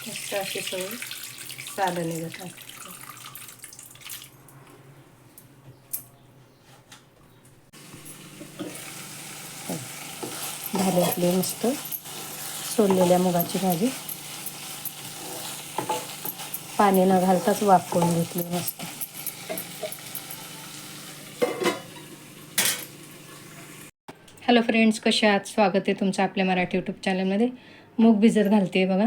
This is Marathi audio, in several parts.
मस्त असे सगळी सालं निघत आहे झाली आपली मस्त. सोललेल्या मुगाची भाजी. पाणी न घालताच वाफ करून घेतली मस्त. हॅलो फ्रेंड्स कसे आहात? स्वागत आहे तुमचं आपल्या मराठी यूट्यूब चॅनलमध्ये मूग भिजत घालते बघा.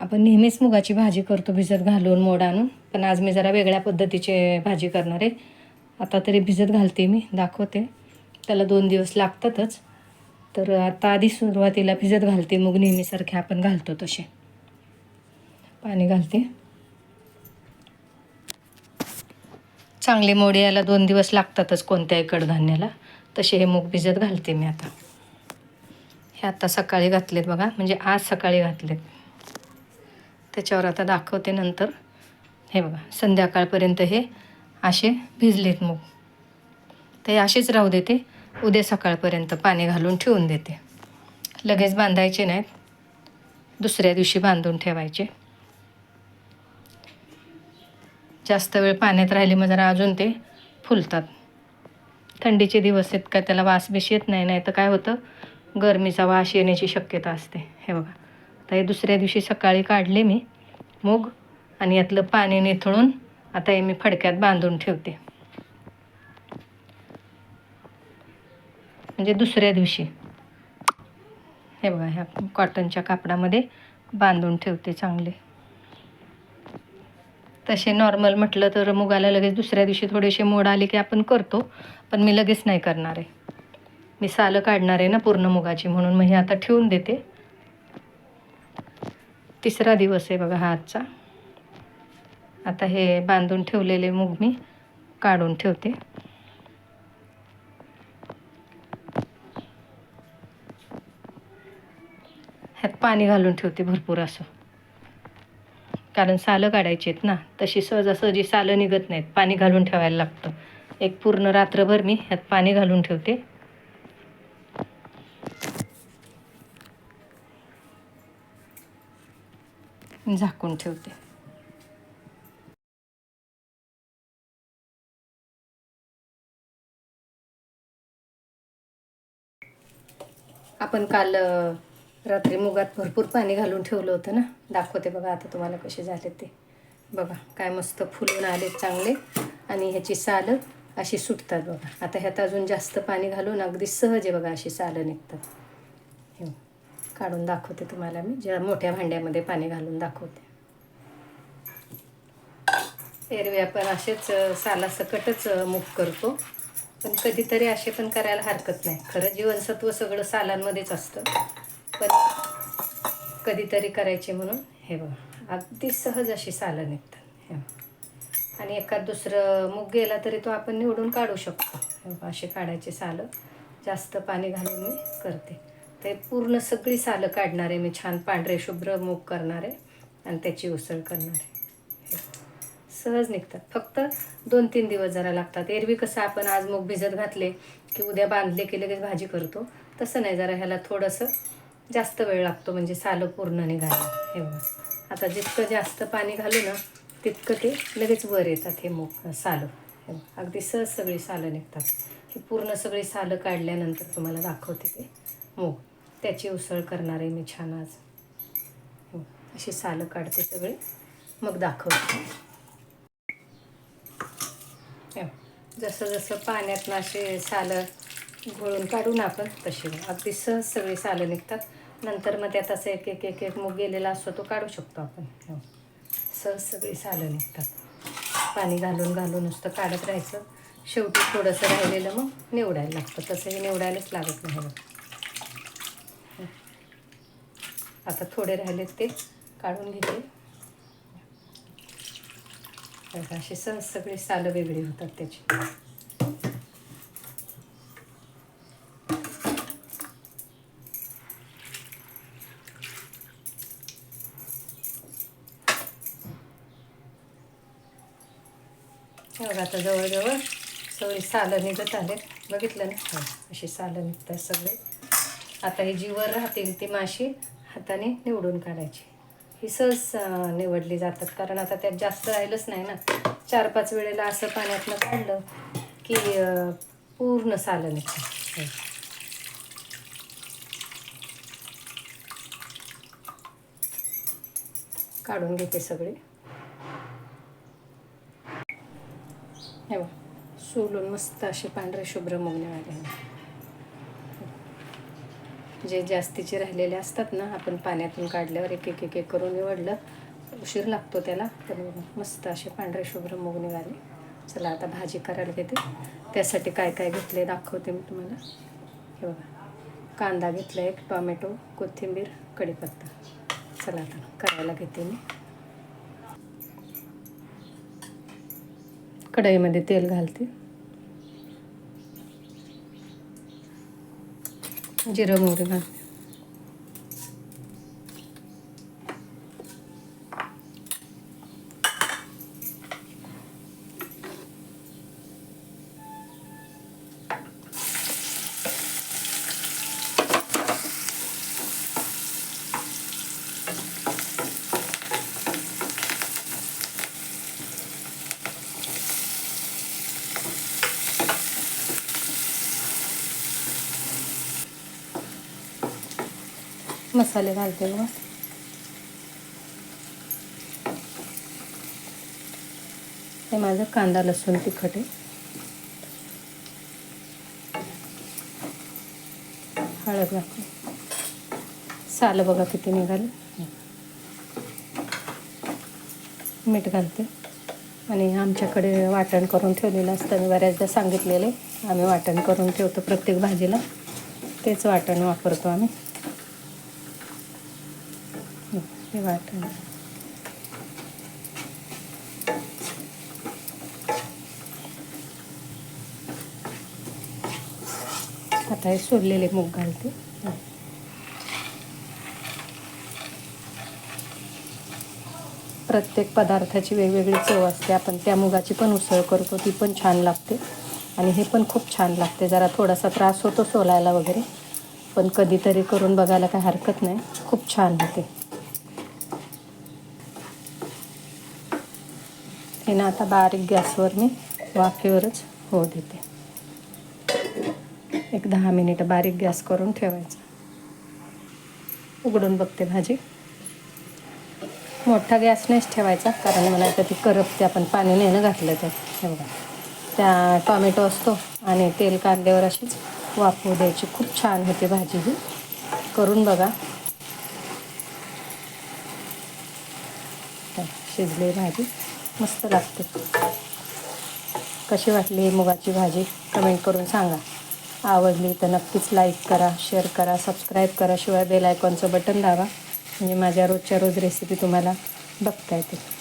आपण नेहमीच मुगाची भाजी करतो भिजत घालून मोड आणून. पण आज मी जरा वेगळ्या पद्धतीचे भाजी करणार आहे. आता तरी भिजत घालते मी दाखवते. त्याला दोन दिवस लागतातच. तर आता आधी सुरुवातीला भिजत घालते मूग नेहमीसारखे आपण घालतो तसे. पाणी घालते. चांगले मोड यायला दोन दिवस लागतातच कोणत्याही कडधान्याला. तसे हे मूग भिजत घालते मी आता. हे आता सकाळी घातलेत बघा म्हणजे आज सकाळी घातलेत. त्याच्यावर आता दाखवते नंतर. हे बघा संध्याकाळपर्यंत हे असे भिजलेत मूग. ते असेच राहू देते. उद्या सकाळपर्यंत पाणी घालून ठेवून देते. लगेच बांधायचे नाहीत. दुसऱ्या दिवशी बांधून ठेवायचे. जास्त वेळ पाण्यात राहिले मग जरा अजून ते फुलतात. थंडीचे दिवस आहेत का त्याला वास बिश येत नाही नाही तर काय होतं? गरमीचा वास येण्याची शक्यता असते. हे बघा. आता हे दुसऱ्या दिवशी सकाळी काढले मी. मूग आणि यातलं पाणी निथळून आता हे मी फडक्यात बांधून ठेवते. म्हणजे दुसऱ्या दिवशी. हे बघा ह्या कॉटनच्या कापडामध्ये बांधून ठेवते चांगले. तसे नॉर्मल म्हटलं तर मुगाला लगेच दुसऱ्या दिवशी थोडेसे मोड आले की आपण करतो पण मी लगेच नाही करणार आहे. मी सालं काढणार आहे ना पूर्ण मुगाची म्हणून मग हे आता ठेवून देते. तिसरा दिवस आहे बघा हा आजचा. आता हे बांधून ठेवलेले मूग मी काढून ठेवते. ह्यात पाणी घालून ठेवते भरपूर असं. कारण सालं काढायची आहेत ना तशी सहजासहजी सालं निघत नाहीत. पाणी घालून ठेवायला लागतं. एक पूर्ण रात्रभर मी ह्यात पाणी घालून ठेवते. झाकून ठेवते. आपण काल रात्री मुगात भरपूर पाणी घालून ठेवलं होतं ना? दाखवते बघा आता तुम्हाला कसे झाले ते. बघा काय मस्त फुलून आले चांगले आणि ह्याची सालं अशी सुटतात बघा. आता ह्यात अजून जास्त पाणी घालून अगदी सहज आहे बघा अशी सालं निघतात. हे काढून दाखवते तुम्हाला मी. ज्या मोठ्या भांड्यामध्ये पाणी घालून दाखवते. एरवी आपण असेच सालासकटच मूग करतो. पण कधीतरी असे पण करायला हरकत नाही. खरं जीवनसत्व सगळं सालांमध्येच असतं. पण कधीतरी करायचे म्हणून हे बघा. अगदी सहज अशी सालं निघतात. हे आणि एखाद दुसरं मूग गेला तरी तो आपण निवडून काढू शकतो. असे काढायचे सालं. जास्त पाणी घालून मी करते. ते पूर्ण सगळी सालं काढणार आहे मी छान पांढरे शुभ्र मूग करणार आहे आणि त्याची उसळ करणार. आहे सहज निघतात. फक्त दोन तीन दिवस जरा लागतात. एरवी कसं आपण आज मूग भिजत घातले की उद्या बांधले की लगेच भाजी करतो? तसं नाही. जरा ह्याला थोडंसं जास्त वेळ लागतो. म्हणजे सालं पूर्ण निघायला. हे बघा. आता जितकं जास्त पाणी घालू ना तितकं ते लगेच वर येतात हे मूग सालं. हे अगदी सहज सगळी सालं निघतात. ही पूर्ण सगळी सालं काढल्यानंतर तुम्हाला दाखवते ते. मूग त्याची उसळ करणार आहे मी छान आज. हो अशी सालं काढते सगळे. मग दाखवते. हो, हे जसं जसं पाण्यातनं असे सालं घोळून काढू ना आपण तशी अगदी सहज सगळी सालं निघतात. नंतर मग त्यात असं एक एक एक एक मूग गेलेला असतो तो काढू शकतो आपण. हो, सहज सगळी सालं निघतात. पाणी घालून घालून नुसतं काढत राहायचं. शेवटी थोडंसं राहिलेलं मग निवडायला लागतं. तसंही निवडायलाच लागत नाही हे बघ. आता थोडे राहिलेत ते काढून घेते. असे अशी सहज सगळे सालं वेगळी होतात त्याची. बघा आता जवळजवळ सगळी सालं निघत आलेत बघितलं ना? हो, अशी सालं निघतात सगळे. आता ही जी वर राहतील ती माशी हाताने निवडून काढायची. ही सहज निवडली जातात. कारण आता त्यात जास्त राहिलंच नाही ना. चार पाच वेळेला असं पाण्यातनं काढलं की पूर्ण सालं निघतं हो. काढून घेते सगळे. हे सोलून मस्त असे पांढरे शुभ्र मुगणे आले जे जास्तीचे राहिलेले असतात ना आपण पाण्यातून काढल्यावर एक एक एक एक करून निवडलं उशीर लागतो त्याला पण मस्त असे पांढरे शुभ्र मूग निघाले. चला आता भाजी करायला घेते. त्यासाठी काय काय घेतले दाखवते मी तुम्हाला. हे बघा कांदा घेतला एक टॉमॅटो कोथिंबीर कढीपत्ता. चला आता करायला घेते मी. कढईमध्ये तेल घालते. जिरं मोहरी घालते मसाले घालते मग हे माझं कांदा लसूण तिखट आहे. हळद घालते सालं बघा किती निघाले. मीठ घालते. आणि आमच्याकडे वाटण करून ठेवलेलं असतं. मी बऱ्याचदा सांगितलेले आम्ही वाटण करून ठेवतो प्रत्येक भाजीला. तेच वाटण वापरतो आम्ही. हे वाटण आता हे सोडलेले मूग घालते. प्रत्येक पदार्थाची वेगवेगळी चव असते. आपण त्या मुगाची पण उसळ करतो ती पण छान लागते. आणि हे पण खूप छान लागते. जरा थोडासा त्रास होतो सोलायला वगैरे. पण कधीतरी करून बघायला काही हरकत नाही. खूप छान होते. ना आता बारीक गॅसवर मी वाफेवरच होऊ देते. एक दहा मिनिटं बारीक गॅस करून ठेवायचा. उघडून बघते भाजी. मोठा गॅस नाहीच ठेवायचा कारण मला आता ती करपते आपण पाणी नाही ना घातलं तर. एवढं त्या टॉमॅटो असतो आणि तेल कांद्यावर अशीच वाफवू द्यायची. खूप छान होते भाजी ही. करून बघा. शिजली भाजी. मस्त लागते. कशी वाटली मुगाची भाजी? कमेंट करून सांगा. आवडली तर नक्कीच लाईक करा शेअर करा सबस्क्राईब करा. शिवाय बेल आयकॉनचं बटन दाबा. म्हणजे माझ्या रोजच्या रोज रेसिपी तुम्हाला बघता येतील.